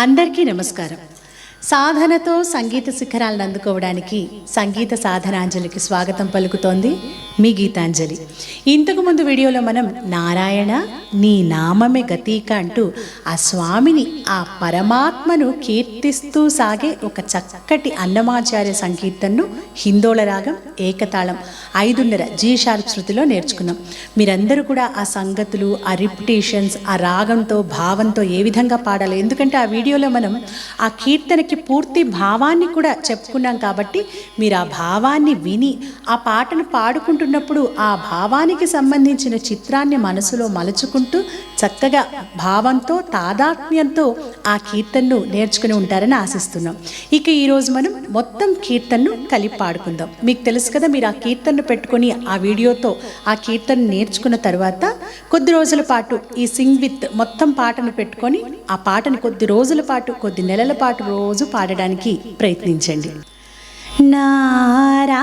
అందరికీ నమస్కారం. సాధనతో సంగీత శిఖరాలను అందుకోవడానికి సంగీత సాధనాంజలికి స్వాగతం పలుకుతోంది మీ గీతాంజలి. ఇంతకుముందు వీడియోలో మనం నారాయణ నీ నామమే గతీక అంటూ ఆ స్వామిని ఆ పరమాత్మను కీర్తిస్తూ సాగే ఒక చక్కటి అన్నమాచార్య సంకీర్తనను హిందోళ రాగం ఏకతాళం ఐదున్నర జీ షార్ప్ శృతిలో నేర్చుకున్నాం. మీరందరూ కూడా ఆ సంగతులు ఆ రిపిటేషన్స్ ఆ రాగంతో భావంతో ఏ విధంగా పాడాలి? ఎందుకంటే ఆ వీడియోలో మనం ఆ కీర్తనకి పూర్తి భావాన్ని కూడా చెప్పుకున్నాం కాబట్టి మీరు ఆ భావాన్ని విని ఆ పాటను పాడుకుంటున్నప్పుడు ఆ భావానికి సంబంధించిన చిత్రాన్ని మనసులో మలుచుకుంటూ చక్కగా భావంతో తాదాత్మ్యంతో ఆ కీర్తనను నేర్చుకుని ఉంటారని ఆశిస్తున్నాం. ఇక ఈరోజు మనం మొత్తం కీర్తనను కలిపి పాడుకుందాం. మీకు తెలుసు కదా మీరు ఆ కీర్తనను పెట్టుకొని ఆ వీడియోతో ఆ కీర్తన నేర్చుకున్న తర్వాత కొద్ది రోజుల పాటు ఈ సింగ్ విత్ మొత్తం పాటను పెట్టుకొని ఆ పాటను కొద్ది రోజుల పాటు కొద్ది నెలల పాటు రోజు పాడడానికి ప్రయత్నించండి. నారా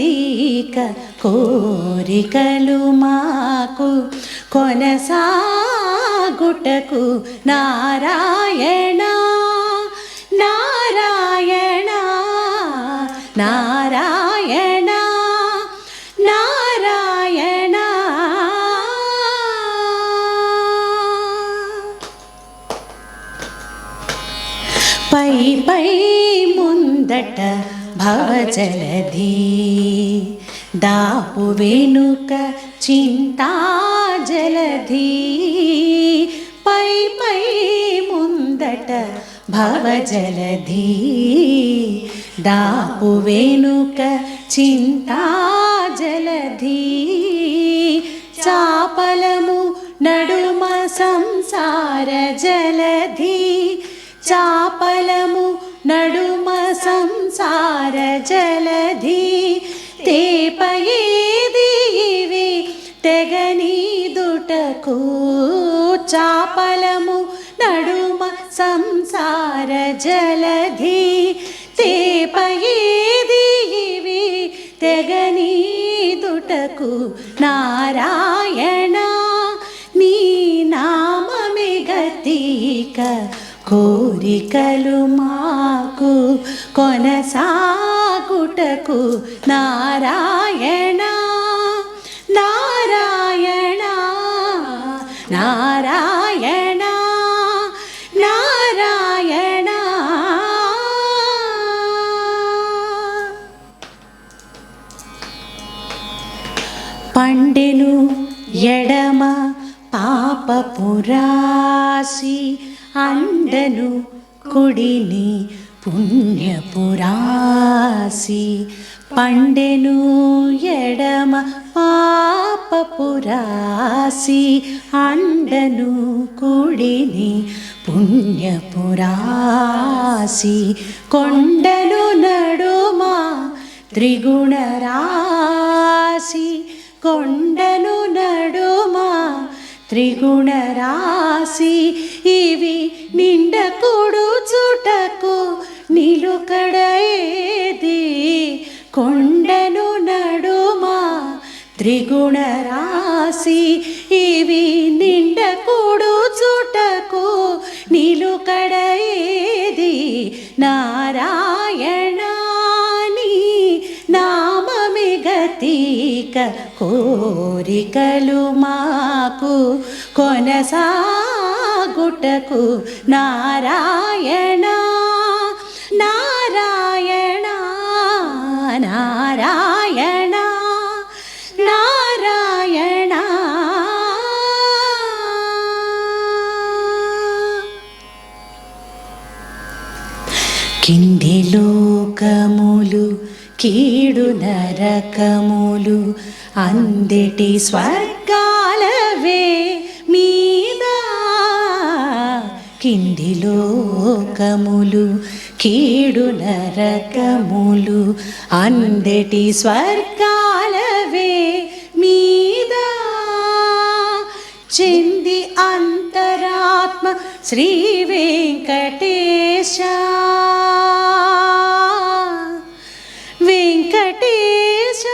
ప్రతీక కోరికలు మాకు కొనసాగుటకు నారాయణ నారాయణ నారాయణ నారాయణ. పై పై ముందట భవజలధి దాపు వెనుక చింతా జలధి పై పై ముందట భవజలధి. దాపు వెనుక చింతా జలధి చాపలము నడుమ సంసార జలధి. సంసార జలధి తేపయేది ఇవి తెగనీదుటకు చాపలము నడుమ సంసార జలధి తేపయేది ఇవి తెగనీదుటకు నారాయణ నీ నామమి గతిక కోరికలు మాకు కొనసాగుటకు నారాయణ నారాయణ నారాయణ నారాయణ. పండెను ఎడమ పాపపురాసి అండను కుడిని పుణ్యపురాసి పండెను ఎడమ పాపపురాసి అండను కుడిని పుణ్యపురాసి కొండను నడుమా త్రిగుణరాశి కొండను నడుమా త్రిగుణ రాశి ఇవి త్రిగుణ త్రిగుణరాశి ఇవి నిండకుడు చుటకు నిలుకడేది నారాయణాని నామమి గతిక కోరికలు మాకు కొనసాగుటకు నారాయణ కింది లోకములు కీడు నరకములు అందటి స్వర్గాలవే మీద. కింది లోకములు కీడు నరకములు అందటి స్వర్గాలవే మీద. చెంది పరమాత్మ శ్రీ వెంకటేశ. వెంకటేశ.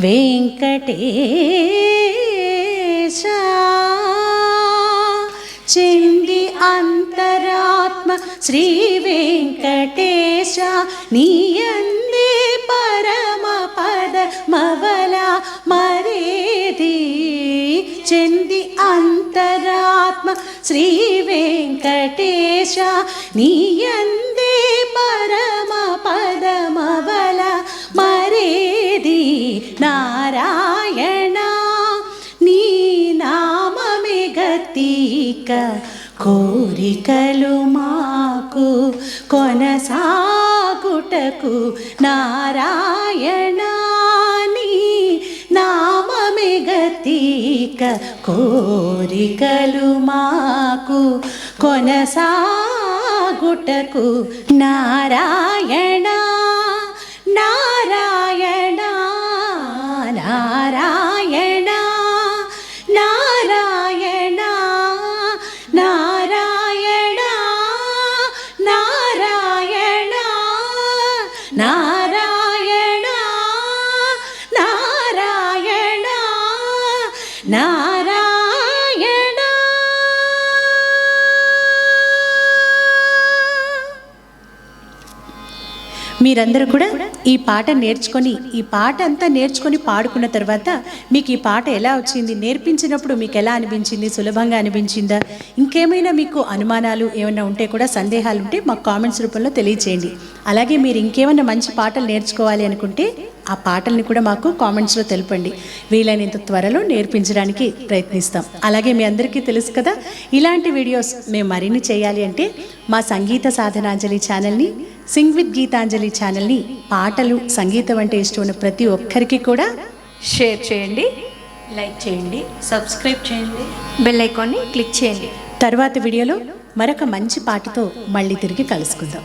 వెంకటేశ. చెంది అంతరాత్మ శ్రీ వెంకటేశ. నీయందే మవల మరేది చెంది అంతరాత్మ శ్రీ వెంకటేశ నీయందే పరమ పదమవల మరేది నారాయణ నీ నామమే గతిక కోరికలు మాకు కొనసాగుటకు నారాయణ కోరిక కోరికలు మాకు కొనసాగుటకు నారాయణ నారాయణ నారాయణ నారాయణ నారాయణ నారాయణ నారాయణ మీరందరూ కూడా ఈ పాట నేర్చుకొని ఈ పాట అంతా నేర్చుకొని పాడుకున్న తర్వాత మీకు ఈ పాట ఎలా వచ్చింది నేర్పించినప్పుడు మీకు ఎలా అనిపించింది సులభంగా అనిపించిందా? ఇంకేమైనా మీకు అనుమానాలు ఏమైనా ఉంటే కూడా సందేహాలు ఉంటే మాకు కామెంట్స్ రూపంలో తెలియచేయండి. అలాగే మీరు ఇంకేమైనా మంచి పాటలు నేర్చుకోవాలి అనుకుంటే ఆ పాటల్ని కూడా మాకు కామెంట్స్లో తెలపండి. వీలైనంత త్వరలో నేర్పించడానికి ప్రయత్నిస్తాం. అలాగే మీ అందరికీ తెలుసు కదా ఇలాంటి వీడియోస్ మేము మరిన్ని చేయాలి అంటే మా సంగీత సాధనాంజలి ఛానల్ని సింగ్ విత్ గీతాంజలి ఛానల్ని పాటలు సంగీతం అంటే ఇష్టం ఉన్న ప్రతి ఒక్కరికి కూడా షేర్ చేయండి లైక్ చేయండి సబ్స్క్రైబ్ చేయండి బెల్ ఐకాన్ని క్లిక్ చేయండి తర్వాత వీడియోలో మరొక మంచి పాటతో మళ్ళీ తిరిగి కలుసుకుందాం